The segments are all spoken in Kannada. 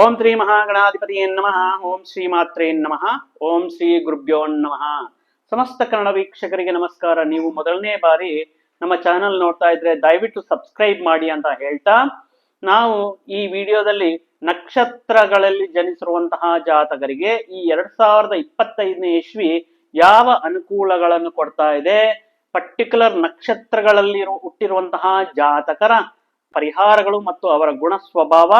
ಓಂ ಶ್ರೀ ಮಹಾಗಣಾಧಿಪತಿಯೇ ನಮಃ. ಓಂ ಶ್ರೀ ಮಾತ್ರೇ ನಮಃ. ಓಂ ಶ್ರೀ ಗುರುಭ್ಯೋ ನಮಃ. ಸಮಸ್ತ ಕನ್ನಡ ವೀಕ್ಷಕರಿಗೆ ನಮಸ್ಕಾರ. ನೀವು ಮೊದಲನೇ ಬಾರಿ ನಮ್ಮ ಚಾನೆಲ್ ನೋಡ್ತಾ ಇದ್ರೆ ದಯವಿಟ್ಟು ಸಬ್ಸ್ಕ್ರೈಬ್ ಮಾಡಿ ಅಂತ ಹೇಳ್ತಾ, ನಾವು ಈ ವಿಡಿಯೋದಲ್ಲಿ ನಕ್ಷತ್ರಗಳಲ್ಲಿ ಜನಿಸಿರುವಂತಹ ಜಾತಕರಿಗೆ ಈ ಎರಡ್ ಸಾವಿರದ ಇಪ್ಪತ್ತೈದನೇ ಇಸ್ವಿ ಯಾವ ಅನುಕೂಲಗಳನ್ನು ಕೊಡ್ತಾ ಇದೆ, ಪರ್ಟಿಕ್ಯುಲರ್ ನಕ್ಷತ್ರಗಳಲ್ಲಿ ಹುಟ್ಟಿರುವಂತಹ ಜಾತಕರ ಪರಿಹಾರಗಳು ಮತ್ತು ಅವರ ಗುಣ ಸ್ವಭಾವ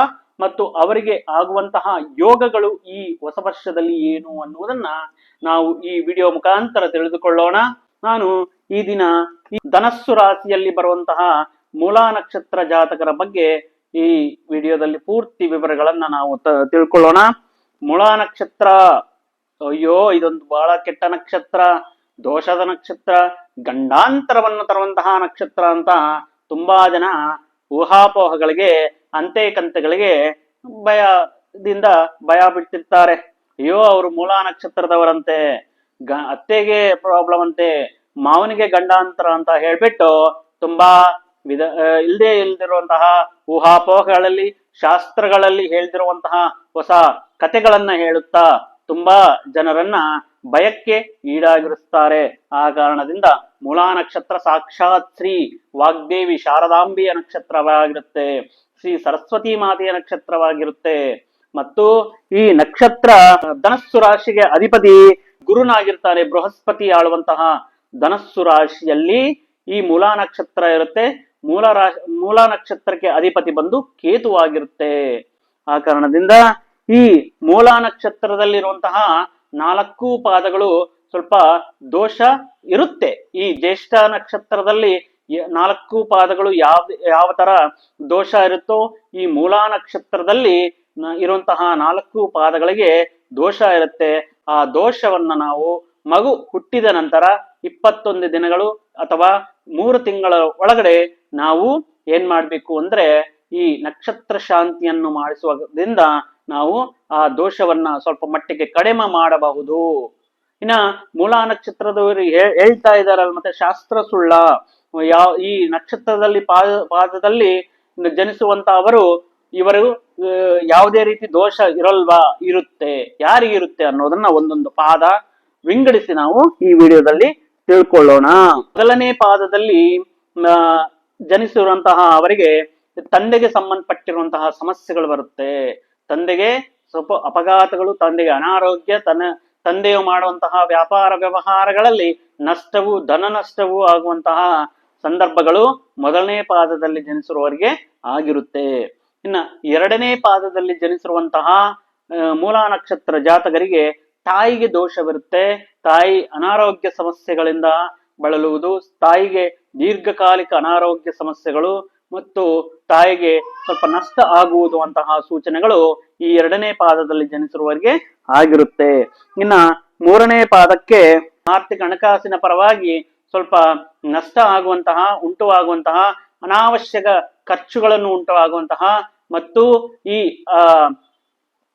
ಮತ್ತು ಅವರಿಗೆ ಆಗುವಂತಹ ಯೋಗಗಳು ಈ ಹೊಸ ವರ್ಷದಲ್ಲಿ ಏನು ಅನ್ನುವುದನ್ನ ನಾವು ಈ ವಿಡಿಯೋ ಮುಖಾಂತರ ತಿಳಿದುಕೊಳ್ಳೋಣ. ನಾನು ಈ ದಿನ ಈ ಧನಸ್ಸು ರಾಶಿಯಲ್ಲಿ ಬರುವಂತಹ ಮೂಲಾ ನಕ್ಷತ್ರ ಜಾತಕರ ಬಗ್ಗೆ ಈ ವಿಡಿಯೋದಲ್ಲಿ ಪೂರ್ತಿ ವಿವರಗಳನ್ನ ನಾವು ತಿಳ್ಕೊಳ್ಳೋಣ. ಮೂಲಾ ನಕ್ಷತ್ರ, ಅಯ್ಯೋ, ಇದೊಂದು ಬಹಳ ಕೆಟ್ಟ ನಕ್ಷತ್ರ, ದೋಷದ ನಕ್ಷತ್ರ, ಗಂಡಾಂತರವನ್ನು ತರುವಂತಹ ನಕ್ಷತ್ರ ಅಂತ ತುಂಬಾ ಜನ ಊಹಾಪೋಹಗಳಿಗೆ ಅಂತೆ ಕಂತೆಗಳಿಗೆ ಭಯದಿಂದ ಭಯ ಬಿಡ್ತಿರ್ತಾರೆ ಅಯ್ಯೋ, ಅವರು ಮೂಲ ನಕ್ಷತ್ರದವರಂತೆ, ಗ, ಅತ್ತೆಗೆ ಪ್ರಾಬ್ಲಮ್ ಅಂತೆ, ಮಾವನಿಗೆ ಗಂಡಾಂತರ ಅಂತ ಹೇಳ್ಬಿಟ್ಟು ತುಂಬಾ ವಿಧ ಇಲ್ಲದೆ ಇಲ್ದೇ ಇಲ್ದಿರುವಂತಹ ಊಹಾಪೋಹಗಳಲ್ಲಿ, ಶಾಸ್ತ್ರಗಳಲ್ಲಿ ಹೇಳ್ದಿರುವಂತಹ ಹೊಸ ಕಥೆಗಳನ್ನ ಹೇಳುತ್ತಾ ತುಂಬಾ ಜನರನ್ನ ಭಯಕ್ಕೆ ಈಡಾಗಿರುತ್ತಾರೆ ಆ ಕಾರಣದಿಂದ ಮೂಲಾ ನಕ್ಷತ್ರ ಸಾಕ್ಷಾತ್ ಶ್ರೀ ವಾಗ್ದೇವಿ ಶಾರದಾಂಬಿಯ ನಕ್ಷತ್ರವಾಗಿರುತ್ತೆ. ಶ್ರೀ ಸರಸ್ವತಿ ಮಾತೆಯ ನಕ್ಷತ್ರವಾಗಿರುತ್ತೆ. ಮತ್ತು ಈ ನಕ್ಷತ್ರ ಧನಸ್ಸು ರಾಶಿಗೆ ಅಧಿಪತಿ ಗುರುನಾಗಿರ್ತಾನೆ, ಬೃಹಸ್ಪತಿ ಆಳುವಂತಹ ಧನಸ್ಸು ರಾಶಿಯಲ್ಲಿ ಈ ಮೂಲಾ ನಕ್ಷತ್ರ ಇರುತ್ತೆ. ಮೂಲ ರಾಶಿ ಮೂಲ ನಕ್ಷತ್ರಕ್ಕೆ ಅಧಿಪತಿ ಬಂದು ಕೇತುವಾಗಿರುತ್ತೆ ಆ ಕಾರಣದಿಂದ ಈ ಮೂಲಾ ನಕ್ಷತ್ರದಲ್ಲಿರುವಂತಹ ನಾಲ್ಕು ಪಾದಗಳು ಸ್ವಲ್ಪ ದೋಷ ಇರುತ್ತೆ. ಈ ಜ್ಯೇಷ್ಠ ನಕ್ಷತ್ರದಲ್ಲಿ ನಾಲ್ಕು ಪಾದಗಳು ಯಾವ ಯಾವ ತರ ದೋಷ ಇರುತ್ತೋ ಈ ಮೂಲಾ ನಕ್ಷತ್ರದಲ್ಲಿ ಇರುವಂತಹ ನಾಲ್ಕು ಪಾದಗಳಿಗೆ ದೋಷ ಇರುತ್ತೆ. ಆ ದೋಷವನ್ನ ನಾವು ಮಗು ಹುಟ್ಟಿದ ನಂತರ ಇಪ್ಪತ್ತೊಂದು ದಿನಗಳು ಅಥವಾ ಮೂರು ತಿಂಗಳ ಒಳಗಡೆ ನಾವು ಏನ್ ಮಾಡ್ಬೇಕು ಅಂದ್ರೆ ಈ ನಕ್ಷತ್ರ ಶಾಂತಿಯನ್ನು ಮಾಡಿಸುವುದರಿಂದ ನಾವು ಆ ದೋಷವನ್ನ ಸ್ವಲ್ಪ ಮಟ್ಟಿಗೆ ಕಡಿಮೆ ಮಾಡಬಹುದು. ಇನ್ನ ಮೂಲಾ ನಕ್ಷತ್ರದವರು ಹೇಳ್ತಾ ಇದಾರಲ್ಲ ಮತ್ತೆ ಶಾಸ್ತ್ರ ಸುಳ್ಳ. ಯಾವ, ಈ ನಕ್ಷತ್ರದಲ್ಲಿ ಪಾದ, ಪಾದದಲ್ಲಿ ಜನಿಸುವಂತ ಅವರು ಇವರು ಯಾವುದೇ ರೀತಿ ದೋಷ ಇರಲ್ವಾ, ಇರುತ್ತೆ ಯಾರಿಗಿರುತ್ತೆ ಅನ್ನೋದನ್ನ ಒಂದೊಂದು ಪಾದ ವಿಂಗಡಿಸಿ ನಾವು ಈ ವಿಡಿಯೋದಲ್ಲಿ ತಿಳ್ಕೊಳ್ಳೋಣ. ಮೊದಲನೇ ಪಾದದಲ್ಲಿ ಜನಿಸಿರುವಂತಹ ಅವರಿಗೆ ತಂದೆಗೆ ಸಂಬಂಧಪಟ್ಟಿರುವಂತಹ ಸಮಸ್ಯೆಗಳು ಬರುತ್ತೆ. ತಂದೆಗೆ ಸ್ವಲ್ಪ ಅಪಘಾತಗಳು, ತಂದೆಗೆ ಅನಾರೋಗ್ಯ, ತನ್ನ ತಂದೆಯು ಮಾಡುವಂತಹ ವ್ಯಾಪಾರ ವ್ಯವಹಾರಗಳಲ್ಲಿ ನಷ್ಟವು, ಧನ ನಷ್ಟವು ಆಗುವಂತಹ ಸಂದರ್ಭಗಳು ಮೊದಲನೇ ಪಾದದಲ್ಲಿ ಜನಿಸಿರುವವರಿಗೆ ಆಗಿರುತ್ತೆ. ಇನ್ನ ಎರಡನೇ ಪಾದದಲ್ಲಿ ಜನಿಸಿರುವಂತಹ ಮೂಲ ನಕ್ಷತ್ರ ಜಾತಕರಿಗೆ ತಾಯಿಗೆ ದೋಷವಿರುತ್ತೆ. ತಾಯಿ ಅನಾರೋಗ್ಯ ಸಮಸ್ಯೆಗಳಿಂದ ಬಳಲುವುದು, ತಾಯಿಗೆ ದೀರ್ಘಕಾಲಿಕ ಅನಾರೋಗ್ಯ ಸಮಸ್ಯೆಗಳು ಮತ್ತು ತಾಯಿಗೆ ಸ್ವಲ್ಪ ನಷ್ಟ ಆಗುವುದು ಅಂತಹ ಸೂಚನೆಗಳು ಈ ಎರಡನೇ ಪಾದದಲ್ಲಿ ಜನಿಸಿರುವವರಿಗೆ ಆಗಿರುತ್ತೆ. ಇನ್ನ ಮೂರನೇ ಪಾದಕ್ಕೆ ಆರ್ಥಿಕ ಹಣಕಾಸಿನ ಪರವಾಗಿ ಸ್ವಲ್ಪ ನಷ್ಟ ಆಗುವಂತಹ, ಉಂಟು ಆಗುವಂತಹ, ಅನಾವಶ್ಯಕ ಖರ್ಚುಗಳನ್ನು ಉಂಟು ಆಗುವಂತಹ ಮತ್ತು ಈ, ಆ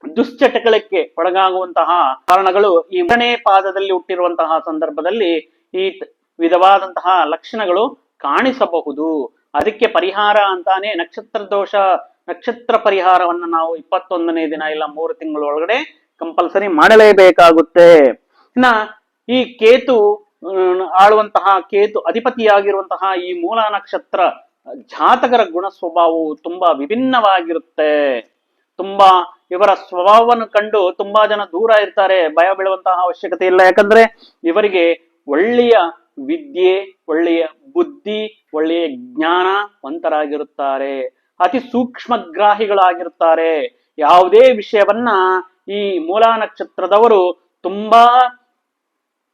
ದುಶ್ಚಟಗಳಕ್ಕೆ ಒಳಗಾಗುವಂತಹ ಕಾರಣಗಳು ಈ ಮೂರನೇ ಪಾದದಲ್ಲಿ ಹುಟ್ಟಿರುವಂತಹ ಸಂದರ್ಭದಲ್ಲಿ ಈ ವಿಧವಾದಂತಹ ಲಕ್ಷಣಗಳು ಕಾಣಿಸಬಹುದು. ಅದಕ್ಕೆ ಪರಿಹಾರ ಅಂತಾನೆ ನಕ್ಷತ್ರ ದೋಷ, ನಕ್ಷತ್ರ ಪರಿಹಾರವನ್ನ ನಾವು ಇಪ್ಪತ್ತೊಂದನೇ ದಿನ ಇಲ್ಲ ಮೂರು ತಿಂಗಳ ಒಳಗಡೆ ಕಂಪಲ್ಸರಿ ಮಾಡಲೇಬೇಕಾಗುತ್ತೆ. ಇನ್ನ ಈ ಕೇತು ಆಳುವಂತಹ ಕೇತು ಅಧಿಪತಿಯಾಗಿರುವಂತಹ ಈ ಮೂಲ ನಕ್ಷತ್ರ, ಜಾತಕರ ಗುಣ ಸ್ವಭಾವವು ತುಂಬಾ ವಿಭಿನ್ನವಾಗಿರುತ್ತೆ. ತುಂಬಾ ಇವರ ಸ್ವಭಾವವನ್ನು ಕಂಡು ತುಂಬಾ ಜನ ದೂರ ಇರ್ತಾರೆ, ಭಯ ಬೀಳುವಂತಹ ಅವಶ್ಯಕತೆ ಇಲ್ಲ. ಯಾಕಂದ್ರೆ ಇವರಿಗೆ ಒಳ್ಳೆಯ ವಿದ್ಯೆ, ಒಳ್ಳೆಯ ಬುದ್ಧಿ, ಒಳ್ಳೆಯ ಜ್ಞಾನವಂತರಾಗಿರುತ್ತಾರೆ ಅತಿ ಸೂಕ್ಷ್ಮಗ್ರಾಹಿಗಳಾಗಿರುತ್ತಾರೆ. ಯಾವುದೇ ವಿಷಯವನ್ನ ಈ ಮೂಲ ನಕ್ಷತ್ರದವರು ತುಂಬಾ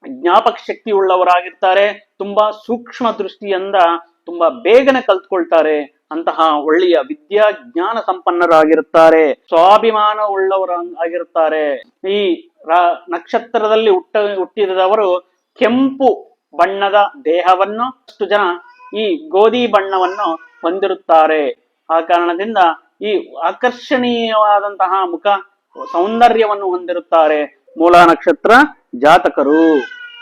ಜ್ಞಾಪಕ ಶಕ್ತಿ ಉಳ್ಳವರಾಗಿರ್ತಾರೆ, ತುಂಬಾ ಸೂಕ್ಷ್ಮ ದೃಷ್ಟಿಯಿಂದ ತುಂಬಾ ಬೇಗನೆ ಕಲ್ತ್ಕೊಳ್ತಾರೆ, ಅಂತಹ ಒಳ್ಳೆಯ ವಿದ್ಯಾ ಜ್ಞಾನ ಸಂಪನ್ನರಾಗಿರುತ್ತಾರೆ ಸ್ವಾಭಿಮಾನ ಉಳ್ಳವರ ಆಗಿರುತ್ತಾರೆ ಈ ನಕ್ಷತ್ರದಲ್ಲಿ ಹುಟ್ಟ, ಹುಟ್ಟಿದವರು ಕೆಂಪು ಬಣ್ಣದ ದೇಹವನ್ನು, ಅಷ್ಟು ಜನ ಈ ಗೋಧಿ ಬಣ್ಣವನ್ನು ಹೊಂದಿರುತ್ತಾರೆ. ಆ ಕಾರಣದಿಂದ ಈ ಆಕರ್ಷಣೀಯವಾದಂತಹ ಮುಖ ಸೌಂದರ್ಯವನ್ನು ಹೊಂದಿರುತ್ತಾರೆ. ಮೂಲಾ ನಕ್ಷತ್ರ ಜಾತಕರು.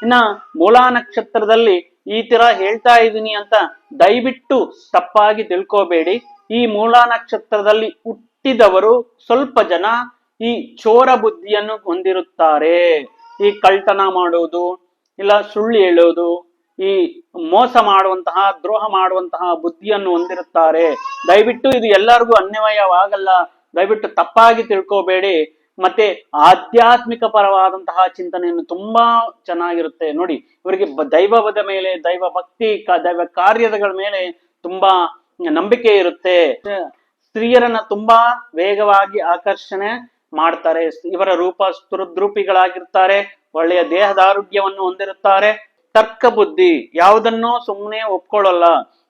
ಇನ್ನ ಮೂಲಾ ನಕ್ಷತ್ರದಲ್ಲಿ ಈ ತರ ಹೇಳ್ತಾ ಇದ್ದೀನಿ ಅಂತ ದಯವಿಟ್ಟು ತಪ್ಪಾಗಿ ತಿಳ್ಕೋಬೇಡಿ. ಈ ಮೂಲಾ ನಕ್ಷತ್ರದಲ್ಲಿ ಹುಟ್ಟಿದವರು ಸ್ವಲ್ಪ ಜನ ಈ ಚೋರ ಬುದ್ಧಿಯನ್ನು ಹೊಂದಿರುತ್ತಾರೆ. ಈ ಕಳ್ತನ ಮಾಡುವುದು, ಇಲ್ಲ ಸುಳ್ಳು ಹೇಳೋದು, ಈ ಮೋಸ ಮಾಡುವಂತಹ, ದ್ರೋಹ ಮಾಡುವಂತಹ ಬುದ್ಧಿಯನ್ನು ಹೊಂದಿರುತ್ತಾರೆ. ದಯವಿಟ್ಟು ಇದು ಎಲ್ಲರಿಗೂ ಅನ್ವಯವಾಗಲ್ಲ. ದಯವಿಟ್ಟು ತಪ್ಪಾಗಿ ತಿಳ್ಕೋಬೇಡಿ. ಮತ್ತೆ ಆಧ್ಯಾತ್ಮಿಕ ಪರವಾದಂತಹ ಚಿಂತನೆಯನ್ನು ತುಂಬಾ ಚೆನ್ನಾಗಿರುತ್ತೆ. ನೋಡಿ, ಇವರಿಗೆ ದೈವವದ ಮೇಲೆ, ದೈವ ಭಕ್ತಿ ದೈವ ಕಾರ್ಯಗಳ ಮೇಲೆ ತುಂಬಾ ನಂಬಿಕೆ ಇರುತ್ತೆ. ಸ್ತ್ರೀಯರನ್ನ ತುಂಬಾ ವೇಗವಾಗಿ ಆಕರ್ಷಣೆ ಮಾಡ್ತಾರೆ. ಇವರ ರೂಪ ಸ್ತುರುದ್ರೂಪಿಗಳಾಗಿರ್ತಾರೆ, ಒಳ್ಳೆಯ ದೇಹದ ಆರೋಗ್ಯವನ್ನು ಹೊಂದಿರುತ್ತಾರೆ. ತರ್ಕ ಬುದ್ಧಿ, ಯಾವುದನ್ನೋ ಸುಮ್ಮನೆ ಒಪ್ಕೊಳ್ಳಲ್ಲ.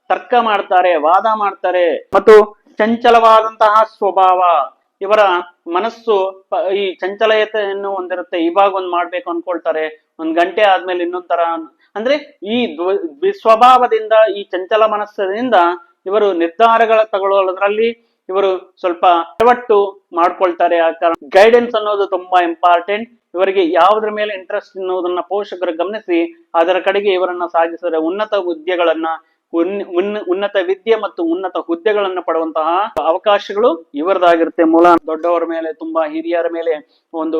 ತರ್ಕ ಮಾಡ್ತಾರೆ, ವಾದ ಮಾಡ್ತಾರೆ. ಮತ್ತು ಚಂಚಲವಾದಂತಹ ಸ್ವಭಾವ. ಇವರ ಮನಸ್ಸು ಈ ಚಂಚಲತೆಯನ್ನು ಹೊಂದಿರುತ್ತೆ. ಇವಾಗ ಒಂದ್ ಮಾಡ್ಬೇಕು ಅನ್ಕೊಳ್ತಾರೆ. ಒಂದ್ ಗಂಟೆ ಆದ್ಮೇಲೆ ಇನ್ನೊಂಥರ ಅಂದ್ರೆ ಈ ದ್ವ- ದ್ವಿ- ಸ್ವಭಾವದಿಂದ, ಈ ಚಂಚಲ ಮನಸ್ಸಿನಿಂದ ಇವರು ನಿರ್ಧಾರಗಳ ತಗೊಳ್ಳೋದ್ರಲ್ಲಿ ಇವರು ಸ್ವಲ್ಪ ಎಡವಟ್ಟು ಮಾಡ್ಕೊಳ್ತಾರೆ ಆ ಕಾರಣ ಗೈಡೆನ್ಸ್ ಅನ್ನೋದು ತುಂಬಾ ಇಂಪಾರ್ಟೆಂಟ್ ಇವರಿಗೆ ಯಾವುದ್ರ ಮೇಲೆ ಇಂಟ್ರೆಸ್ಟ್ ಅನ್ನೋದನ್ನ ಪೋಷಕರು ಗಮನಿಸಿ, ಅದರ ಕಡೆಗೆ ಇವರನ್ನ ಸಾಗಿಸಿದರೆ ಉನ್ನತ ಹುದ್ದೆಗಳನ್ನ ಉನ್ನತ ವಿದ್ಯೆ ಮತ್ತು ಉನ್ನತ ಹುದ್ದೆಗಳನ್ನ ಪಡುವಂತಹ ಅವಕಾಶಗಳು ಇವರದಾಗಿರುತ್ತೆ. ಮೂಲ ದೊಡ್ಡವರ ಮೇಲೆ, ತುಂಬಾ ಹಿರಿಯರ ಮೇಲೆ ಒಂದು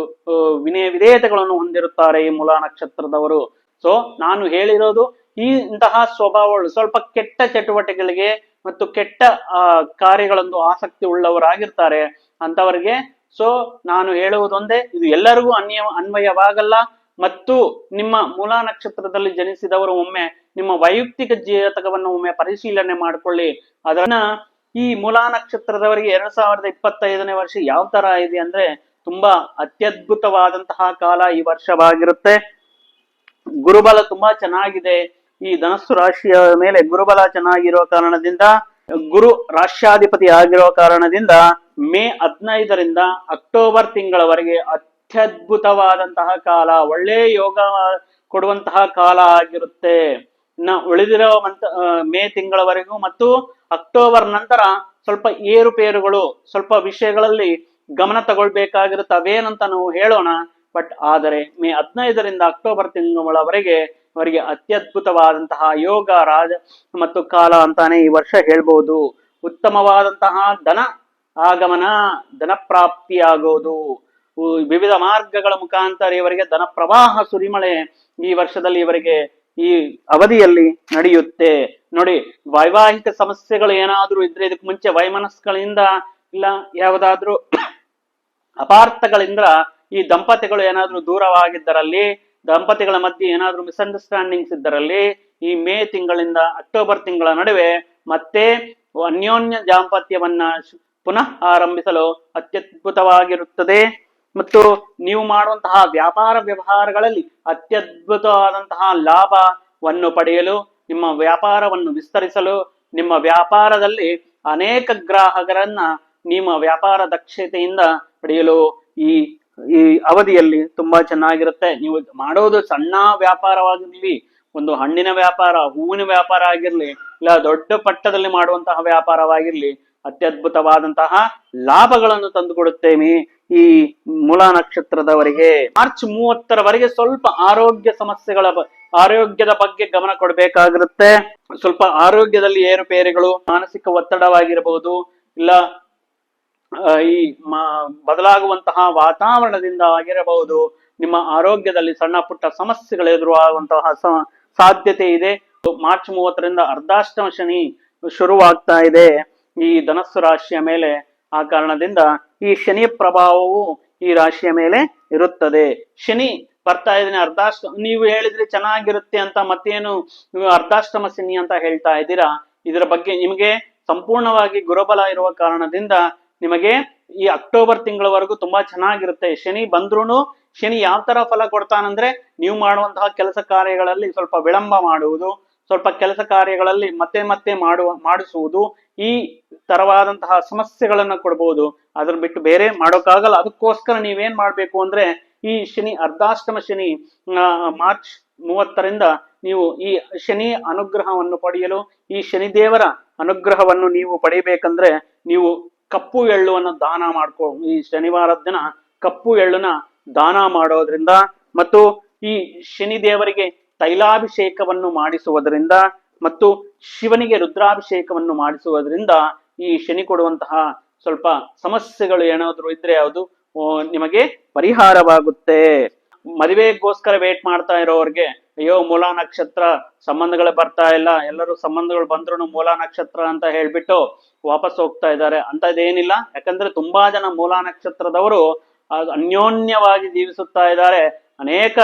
ವಿನಯ ವಿಧೇಯತೆಗಳನ್ನು ಹೊಂದಿರುತ್ತಾರೆ ಈ ಮೂಲ ನಕ್ಷತ್ರದವರು. ಸೊ ನಾನು ಹೇಳಿರೋದು ಈ ಇಂತಹ ಸ್ವಭಾವಗಳು ಸ್ವಲ್ಪ ಕೆಟ್ಟ ಚಟುವಟಿಕೆಗಳಿಗೆ ಮತ್ತು ಕೆಟ್ಟ ಕಾರ್ಯಗಳಂದು ಕಾರ್ಯಗಳೊಂದು ಆಸಕ್ತಿ ಉಳ್ಳವರಾಗಿರ್ತಾರೆ ಅಂತವರಿಗೆ. ಸೊ ನಾನು ಹೇಳುವುದೊಂದೇ, ಇದು ಎಲ್ಲರಿಗೂ ಅನ್ಯ, ಅನ್ವಯವಾಗಲ್ಲ ಮತ್ತು ನಿಮ್ಮ ಮೂಲ ನಕ್ಷತ್ರದಲ್ಲಿ ಜನಿಸಿದವರು ಒಮ್ಮೆ ನಿಮ್ಮ ವೈಯಕ್ತಿಕ ಜಾತಕವನ್ನು ಒಮ್ಮೆ ಪರಿಶೀಲನೆ ಮಾಡಿಕೊಳ್ಳಿ. ಅದನ್ನ ಈ ಮೂಲ ನಕ್ಷತ್ರದವರಿಗೆ ಎರಡ್ ಸಾವಿರದ ಇಪ್ಪತ್ತೈದನೇ ವರ್ಷ ಯಾವ ತರ ಇದೆ ಅಂದ್ರೆ ತುಂಬಾ ಅತ್ಯದ್ಭುತವಾದಂತಹ ಕಾಲ ಈ ವರ್ಷವಾಗಿರುತ್ತೆ. ಗುರುಬಲ ತುಂಬಾ ಚೆನ್ನಾಗಿದೆ. ಈ ಧನಸ್ಸು ರಾಶಿಯ ಮೇಲೆ ಗುರುಬಲ ಚೆನ್ನಾಗಿರೋ ಕಾರಣದಿಂದ, ಗುರು ರಾಷ್ಟ್ರಾಧಿಪತಿ ಆಗಿರೋ ಕಾರಣದಿಂದ ಮೇ ಹದಿನೈದರಿಂದ ಅಕ್ಟೋಬರ್ ತಿಂಗಳವರೆಗೆ ಅತ್ಯದ್ಭುತವಾದಂತಹ ಕಾಲ, ಒಳ್ಳೆ ಯೋಗ ಕೊಡುವಂತಹ ಕಾಲ ಆಗಿರುತ್ತೆ. ಇನ್ನ ಉಳಿದಿರೋ ಮಂತ್ ಮೇ ತಿಂಗಳವರೆಗೂ ಮತ್ತು ಅಕ್ಟೋಬರ್ ನಂತರ ಸ್ವಲ್ಪ ಏರುಪೇರುಗಳು, ಸ್ವಲ್ಪ ವಿಷಯಗಳಲ್ಲಿ ಗಮನ ತಗೊಳ್ಬೇಕಾಗಿರುತ್ತೆ. ಅವೇನಂತ ನಾವು ಹೇಳೋಣ. ಬಟ್ ಆದರೆ ಮೇ ಹದಿನೈದರಿಂದ ಅಕ್ಟೋಬರ್ ತಿಂಗಳವರೆಗೆ ಅವರಿಗೆ ಅತ್ಯದ್ಭುತವಾದಂತಹ ಯೋಗ, ರಾಜ ಮತ್ತು ಕಾಲ ಅಂತಾನೆ ಈ ವರ್ಷ ಹೇಳ್ಬೋದು. ಉತ್ತಮವಾದಂತಹ ಧನ ಆಗಮನ ಧನ ಪ್ರಾಪ್ತಿಯಾಗೋದು ವಿವಿಧ ಮಾರ್ಗಗಳ ಮುಖಾಂತರ ಇವರಿಗೆ ಧನ ಪ್ರವಾಹ ಸುರಿಮಳೆ ಈ ವರ್ಷದಲ್ಲಿ ಇವರಿಗೆ ಈ ಅವಧಿಯಲ್ಲಿ ನಡೆಯುತ್ತೆ. ನೋಡಿ, ವೈವಾಹಿಕ ಸಮಸ್ಯೆಗಳು ಏನಾದ್ರೂ ಇದ್ರೆ ಇದಕ್ಕೆ ಮುಂಚೆ ವೈಮನಸ್ಗಳಿಂದ ಇಲ್ಲ, ಯಾವುದಾದ್ರೂ ಅಪಾರ್ಥಗಳಿಂದ ಈ ದಂಪತಿಗಳು ಏನಾದ್ರೂ ದೂರವಾಗಿದ್ದರಲ್ಲಿ, ದಂಪತಿಗಳ ಮಧ್ಯೆ ಏನಾದ್ರೂ ಮಿಸ್ಅಂಡರ್ಸ್ಟ್ಯಾಂಡಿಂಗ್ಸ್ ಇದ್ದರಲ್ಲಿ, ಈ ಮೇ ತಿಂಗಳಿಂದ ಅಕ್ಟೋಬರ್ ತಿಂಗಳ ನಡುವೆ ಮತ್ತೆ ಅನ್ಯೋನ್ಯ ದಾಂಪತ್ಯವನ್ನ ಪುನಃ ಆರಂಭಿಸಲು ಅತ್ಯದ್ಭುತವಾಗಿರುತ್ತದೆ. ಮತ್ತು ನೀವು ಮಾಡುವಂತಹ ವ್ಯಾಪಾರ ವ್ಯವಹಾರಗಳಲ್ಲಿ ಅತ್ಯದ್ಭುತವಾದಂತಹ ಲಾಭವನ್ನು ಪಡೆಯಲು, ನಿಮ್ಮ ವ್ಯಾಪಾರವನ್ನು ವಿಸ್ತರಿಸಲು, ನಿಮ್ಮ ವ್ಯಾಪಾರದಲ್ಲಿ ಅನೇಕ ಗ್ರಾಹಕರನ್ನ ನಿಮ್ಮ ವ್ಯಾಪಾರ ದಕ್ಷತೆಯಿಂದ ಪಡೆಯಲು ಈ ಈ ಅವಧಿಯಲ್ಲಿ ತುಂಬಾ ಚೆನ್ನಾಗಿರುತ್ತೆ. ನೀವು ಮಾಡೋದು ಸಣ್ಣ ವ್ಯಾಪಾರವಾಗಿರ್ಲಿ, ಒಂದು ಹಣ್ಣಿನ ವ್ಯಾಪಾರ, ಹೂವಿನ ವ್ಯಾಪಾರ ಆಗಿರ್ಲಿ, ಇಲ್ಲ ದೊಡ್ಡ ಪಟ್ಟದಲ್ಲಿ ಮಾಡುವಂತಹ ವ್ಯಾಪಾರವಾಗಿರ್ಲಿ ಅತ್ಯದ್ಭುತವಾದಂತಹ ಲಾಭಗಳನ್ನು ತಂದುಕೊಡುತ್ತೇವೆ ಈ ಮೂಲ ನಕ್ಷತ್ರದವರಿಗೆ. ಮಾರ್ಚ್ ಮೂವತ್ತರವರೆಗೆ ಸ್ವಲ್ಪ ಆರೋಗ್ಯ ಸಮಸ್ಯೆಗಳ ಆರೋಗ್ಯದ ಬಗ್ಗೆ ಗಮನ ಕೊಡಬೇಕಾಗಿರುತ್ತೆ. ಸ್ವಲ್ಪ ಆರೋಗ್ಯದಲ್ಲಿ ಏರುಪೇರುಗಳು, ಮಾನಸಿಕ ಒತ್ತಡವಾಗಿರಬಹುದು, ಇಲ್ಲ ಈ ಬದಲಾಗುವಂತಹ ವಾತಾವರಣದಿಂದ ಆಗಿರಬಹುದು. ನಿಮ್ಮ ಆರೋಗ್ಯದಲ್ಲಿ ಸಣ್ಣ ಪುಟ್ಟ ಸಮಸ್ಯೆಗಳು ಎದುರಾಗುವಂತಹ ಸಾಧ್ಯತೆ ಇದೆ. ಮಾರ್ಚ್ ಮೂವತ್ತರಿಂದ ಅರ್ಧಾಷ್ಟಮ ಶನಿ ಶುರುವಾಗ್ತಾ ಇದೆ. ಈ ಧನಸ್ಸು ರಾಶಿಯ ಮೇಲೆ ಆ ಕಾರಣದಿಂದ ಈ ಶನಿ ಪ್ರಭಾವವು ಈ ರಾಶಿಯ ಮೇಲೆ ಇರುತ್ತದೆ. ಶನಿ ಬರ್ತಾ ಇದೀನಿ ಅರ್ಧಾಷ್ಟ, ನೀವು ಹೇಳಿದ್ರೆ ಚೆನ್ನಾಗಿರುತ್ತೆ ಅಂತ ಮತ್ತೇನು ಅರ್ಧಾಷ್ಟಮ ಶನಿ ಅಂತ ಹೇಳ್ತಾ ಇದ್ದೀರಾ? ಇದರ ಬಗ್ಗೆ ನಿಮಗೆ ಸಂಪೂರ್ಣವಾಗಿ ಗುರುಬಲ ಇರುವ ಕಾರಣದಿಂದ ನಿಮಗೆ ಈ ಅಕ್ಟೋಬರ್ ತಿಂಗಳವರೆಗೂ ತುಂಬಾ ಚೆನ್ನಾಗಿರುತ್ತೆ. ಶನಿ ಬಂದ್ರೂ ಶನಿ ಯಾವ ತರ ಫಲ ಕೊಡ್ತಾನಂದ್ರೆ ನೀವು ಮಾಡುವಂತಹ ಕೆಲಸ ಕಾರ್ಯಗಳಲ್ಲಿ ಸ್ವಲ್ಪ ವಿಳಂಬ ಮಾಡುವುದು, ಸ್ವಲ್ಪ ಕೆಲಸ ಕಾರ್ಯಗಳಲ್ಲಿ ಮತ್ತೆ ಮತ್ತೆ ಮಾಡುವ, ಮಾಡಿಸುವುದು ಈ ತರವಾದಂತಹ ಸಮಸ್ಯೆಗಳನ್ನ ಕೊಡ್ಬೋದು. ಅದನ್ನ ಬಿಟ್ಟು ಬೇರೆ ಮಾಡೋಕ್ಕಾಗಲ್ಲ. ಅದಕ್ಕೋಸ್ಕರ ನೀವೇನ್ ಮಾಡ್ಬೇಕು ಅಂದ್ರೆ, ಈ ಶನಿ ಅರ್ಧಾಷ್ಟಮ ಶನಿ ಮಾರ್ಚ್ ಮೂವತ್ತರಿಂದ ನೀವು ಈ ಶನಿ ಅನುಗ್ರಹವನ್ನು ಪಡೆಯಲು, ಈ ಶನಿದೇವರ ಅನುಗ್ರಹವನ್ನು ನೀವು ಪಡೆಯಬೇಕಂದ್ರೆ, ನೀವು ಕಪ್ಪು ಎಳ್ಳುವನ್ನು ದಾನ ಮಾಡ್ಕೊ, ಈ ಶನಿವಾರದ ದಿನ ಕಪ್ಪು ಎಳ್ಳನ್ನ ದಾನ ಮಾಡೋದ್ರಿಂದ ಮತ್ತು ಈ ಶನಿ ದೇವರಿಗೆ ತೈಲಾಭಿಷೇಕವನ್ನು ಮಾಡಿಸುವುದರಿಂದ ಮತ್ತು ಶಿವನಿಗೆ ರುದ್ರಾಭಿಷೇಕವನ್ನು ಮಾಡಿಸುವುದರಿಂದ ಈ ಶನಿ ಕೊಡುವಂತಹ ಸ್ವಲ್ಪ ಸಮಸ್ಯೆಗಳು ಏನಾದರೂ ಇದ್ರೆ ಅದು ನಿಮಗೆ ಪರಿಹಾರವಾಗುತ್ತೆ. ಮದುವೆಗೋಸ್ಕರ ವೇಟ್ ಮಾಡ್ತಾ ಇರೋರಿಗೆ, ಅಯ್ಯೋ, ಮೂಲ ನಕ್ಷತ್ರ ಸಂಬಂಧಗಳು ಬರ್ತಾ ಇಲ್ಲ, ಎಲ್ಲರೂ ಸಂಬಂಧಗಳು ಬಂದ್ರು ಮೂಲ ನಕ್ಷತ್ರ ಅಂತ ಹೇಳ್ಬಿಟ್ಟು ವಾಪಸ್ ಹೋಗ್ತಾ ಇದ್ದಾರೆ. ಅಂತದೇನಿಲ್ಲ, ಯಾಕಂದ್ರೆ ತುಂಬಾ ಜನ ಮೂಲ ನಕ್ಷತ್ರದವರು ಅನ್ಯೋನ್ಯವಾಗಿ ಜೀವಿಸುತ್ತಾ ಇದ್ದಾರೆ. ಅನೇಕ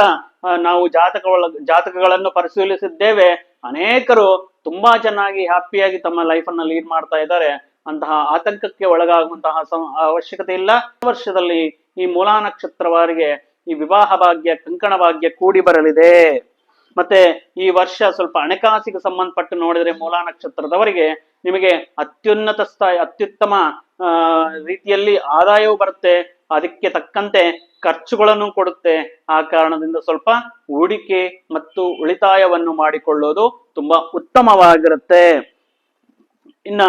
ನಾವು ಜಾತಕ ಜಾತಕಗಳನ್ನು ಪರಿಶೀಲಿಸಿದ್ದೇವೆ. ಅನೇಕರು ತುಂಬಾ ಚೆನ್ನಾಗಿ ಹ್ಯಾಪಿಯಾಗಿ ತಮ್ಮ ಲೈಫ್ ಅನ್ನ ಲೀಡ್ ಮಾಡ್ತಾ ಇದ್ದಾರೆ. ಅಂತಹ ಆತಂಕಕ್ಕೆ ಒಳಗಾಗುವಂತಹ ಅವಶ್ಯಕತೆ ಇಲ್ಲ. ವರ್ಷದಲ್ಲಿ ಈ ಮೂಲಾ ನಕ್ಷತ್ರವಾರಿಗೆ ಈ ವಿವಾಹ ಭಾಗ್ಯ, ಕಂಕಣ ಭಾಗ್ಯ ಕೂಡಿ ಬರಲಿದೆ. ಮತ್ತೆ ಈ ವರ್ಷ ಸ್ವಲ್ಪ ಹಣಕಾಸಿಗೆ ಸಂಬಂಧಪಟ್ಟು ನೋಡಿದ್ರೆ ಮೂಲಾ ನಕ್ಷತ್ರದವರಿಗೆ ನಿಮಗೆ ಅತ್ಯುನ್ನತ ಸ್ಥಾಯಿ, ಅತ್ಯುತ್ತಮ ರೀತಿಯಲ್ಲಿ ಆದಾಯವೂ ಬರುತ್ತೆ. ಅದಕ್ಕೆ ತಕ್ಕಂತೆ ಖರ್ಚುಗಳನ್ನು ಕೊಡುತ್ತೆ. ಆ ಕಾರಣದಿಂದ ಸ್ವಲ್ಪ ಹೂಡಿಕೆ ಮತ್ತು ಉಳಿತಾಯವನ್ನು ಮಾಡಿಕೊಳ್ಳೋದು ತುಂಬಾ ಉತ್ತಮವಾಗಿರುತ್ತೆ. ಇನ್ನ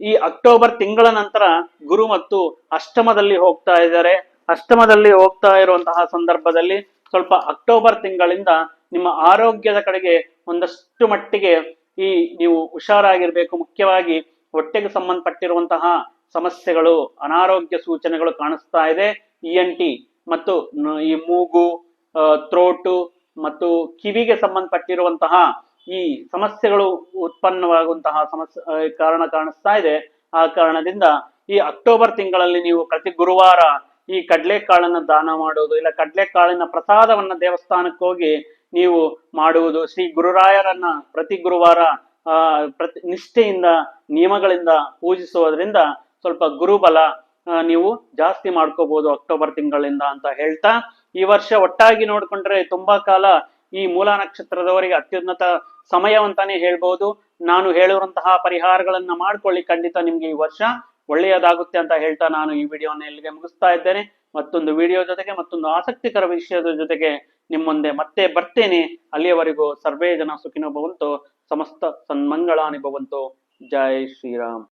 ಈ ಅಕ್ಟೋಬರ್ ತಿಂಗಳ ನಂತರ ಗುರು ಮತ್ತು ಅಷ್ಟಮದಲ್ಲಿ ಹೋಗ್ತಾ ಇದ್ದಾರೆ. ಅಷ್ಟಮದಲ್ಲಿ ಹೋಗ್ತಾ ಇರುವಂತಹ ಸಂದರ್ಭದಲ್ಲಿ ಸ್ವಲ್ಪ ಅಕ್ಟೋಬರ್ ತಿಂಗಳಿಂದ ನಿಮ್ಮ ಆರೋಗ್ಯದ ಕಡೆಗೆ ಒಂದಷ್ಟು ಮಟ್ಟಿಗೆ ಈ ನೀವು ಹುಷಾರಾಗಿರ್ಬೇಕು. ಮುಖ್ಯವಾಗಿ ಹೊಟ್ಟೆಗೆ ಸಂಬಂಧಪಟ್ಟಿರುವಂತಹ ಸಮಸ್ಯೆಗಳು, ಅನಾರೋಗ್ಯ ಸೂಚನೆಗಳು ಕಾಣಿಸ್ತಾ ಇದೆ. ಇ ಎನ್ ಟಿ ಮತ್ತು ಈ ಮೂಗು ತ್ರೋಟು ಮತ್ತು ಕಿವಿಗೆ ಸಂಬಂಧಪಟ್ಟಿರುವಂತಹ ಈ ಸಮಸ್ಯೆಗಳು ಉತ್ಪನ್ನವಾಗುವಂತಹ ಸಮಸ್ಯೆ ಕಾರಣ ಕಾಣಿಸ್ತಾ ಇದೆ. ಆ ಕಾರಣದಿಂದ ಈ ಅಕ್ಟೋಬರ್ ತಿಂಗಳಲ್ಲಿ ನೀವು ಪ್ರತಿ ಗುರುವಾರ ಈ ಕಡಲೆಕಾಳನ್ನ ದಾನ ಮಾಡುವುದು ಇಲ್ಲ ಕಡಲೆಕಾಳಿನ ಪ್ರಸಾದವನ್ನ ದೇವಸ್ಥಾನಕ್ಕೆ ಹೋಗಿ ನೀವು ಮಾಡುವುದು. ಶ್ರೀ ಗುರುರಾಯರನ್ನ ಪ್ರತಿ ಗುರುವಾರ ಪ್ರತಿ ನಿಷ್ಠೆಯಿಂದ, ನಿಯಮಗಳಿಂದ ಪೂಜಿಸುವುದರಿಂದ ಸ್ವಲ್ಪ ಗುರುಬಲ ನೀವು ಜಾಸ್ತಿ ಮಾಡ್ಕೋಬಹುದು ಅಕ್ಟೋಬರ್ ತಿಂಗಳಿಂದ ಅಂತ ಹೇಳ್ತಾ, ಈ ವರ್ಷ ಒಟ್ಟಾಗಿ ನೋಡ್ಕೊಂಡ್ರೆ ತುಂಬಾ ಕಾಲ ಈ ಮೂಲ ನಕ್ಷತ್ರದವರಿಗೆ ಅತ್ಯುನ್ನತ ಸಮಯ ಅಂತಾನೆ ಹೇಳ್ಬಹುದು ನಾನು ಹೇಳುವಂತಹ ಪರಿಹಾರಗಳನ್ನ ಮಾಡ್ಕೊಳ್ಳಿ, ಖಂಡಿತ ನಿಮ್ಗೆ ಈ ವರ್ಷ ಒಳ್ಳೆಯದಾಗುತ್ತೆ ಅಂತ ಹೇಳ್ತಾ ನಾನು ಈ ವಿಡಿಯೋನ ಇಲ್ಲಿಗೆ ಮುಗಿಸ್ತಾ ಇದ್ದೇನೆ. ಮತ್ತೊಂದು ವಿಡಿಯೋ ಜೊತೆಗೆ, ಮತ್ತೊಂದು ಆಸಕ್ತಿಕರ ವಿಷಯದ ಜೊತೆಗೆ ನಿಮ್ಮ ಮುಂದೆ ಮತ್ತೆ ಬರ್ತೇನೆ. ಅಲ್ಲಿಯವರೆಗೂ ಸರ್ವೇ ಜನ ಸುಖಿನೋ ಭವಂತು, ಸಮಸ್ತ ಸನ್ಮಂಗಳಾನಿ ಭವಂತು. ಜೈ ಶ್ರೀರಾಮ್.